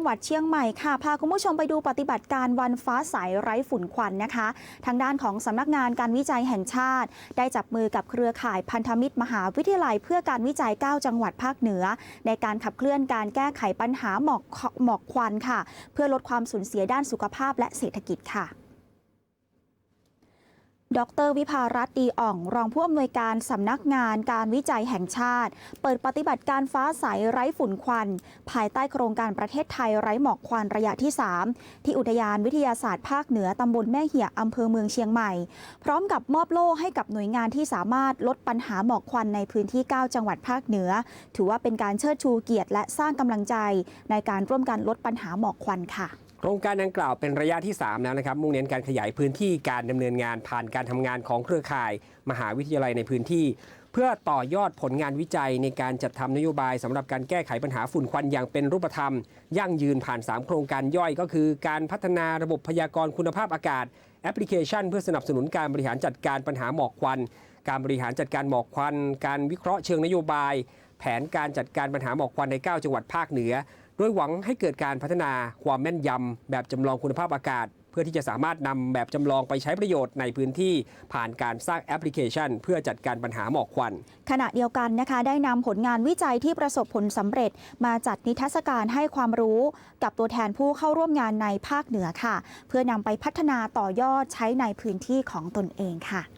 งหวัดเชียงใหม่ค่ะ พาคุณผู้ชมไปดูปฏิบัติการวันฟ้าใสไร้ฝุ่นควันนะคะ ทางด้านของสำนักงานการวิจัยแห่งชาติ ได้จับมือกับเครือข่ายพันธมิตร มหาวิทยาลัย เพื่อการวิจัย 9 จังหวัดภาคเหนือ ในการขับเคลื่อนการแก้ไขปัญหาหมอกหมอกควันค่ะ เพื่อลดความสูญเสียด้านสุขภาพและเศรษฐกิจค่ะ ดรวิภารัตน์ดีอ่อง รองผู้อำนวยการสำนักงานการวิจัยแห่งชาติ เปิดปฏิบัติการฟ้าใสไร้ฝุ่นควัน ภายใต้โครงการประเทศไทยไร้หมอกควันระยะที่ 3 ที่อุทยานวิทยาศาสตร์ภาคเหนือตำบลแม่เหี่ยอำเภอเมืองเชียงใหม่ พร้อมกับมอบโล่ให้กับหน่วยงานที่สามารถลดปัญหาหมอกควันในพื้นที่ 9 จังหวัดภาคเหนือ ถือว่าเป็นการเชิดชูเกียรติและสร้างกำลังใจ ในการร่วมกันลดปัญหาหมอกควันค่ะ โครงการดังกล่าวเป็นระยะที่ 3 แล้วนะครับ มุ่งเน้นการขยายพื้นที่การดำเนินงานผ่านการทำงานของเครือข่าย มหาวิทยาลัยในพื้นที่ เพื่อต่อยอดผลงานวิจัยในการจัดทำนโยบายสำหรับการแก้ไขปัญหาฝุ่นควันอย่างเป็นรูปธรรม ยั่งยืนผ่าน 3 โครงการย่อยก็คือ การพัฒนาระบบพยากรณ์คุณภาพอากาศ แอปพลิเคชัน เพื่อสนับสนุนการบริหารจัดการปัญหาหมอกควัน การบริหารจัดการหมอกควัน การวิเคราะห์เชิงนโยบาย แผนการจัดการปัญหาหมอกควันใน 9 จังหวัดภาคเหนือ ดยหวังให้เกิดการพัฒนาความแม่นยำแบบจำลองคุณภาพอากาศ เพื่อที่จะสามารถนำแบบจำลองไปใช้ประโยชน์ในพื้นที่ผ่านการสร้างแอปพลิเคชัน เพื่อจัดการปัญหาหมอกควัน ขณะเดียวกันนะคะ ได้นำผลงานวิจัยที่ประสบผลสำเร็จ มาจัดนิทรรศการให้ความรู้กับตัวแทนผู้เข้าร่วมงานในภาคเหนือค่ะ เพื่อนำไปพัฒนาต่อยอดใช้ในพื้นที่ของตนเองค่ะ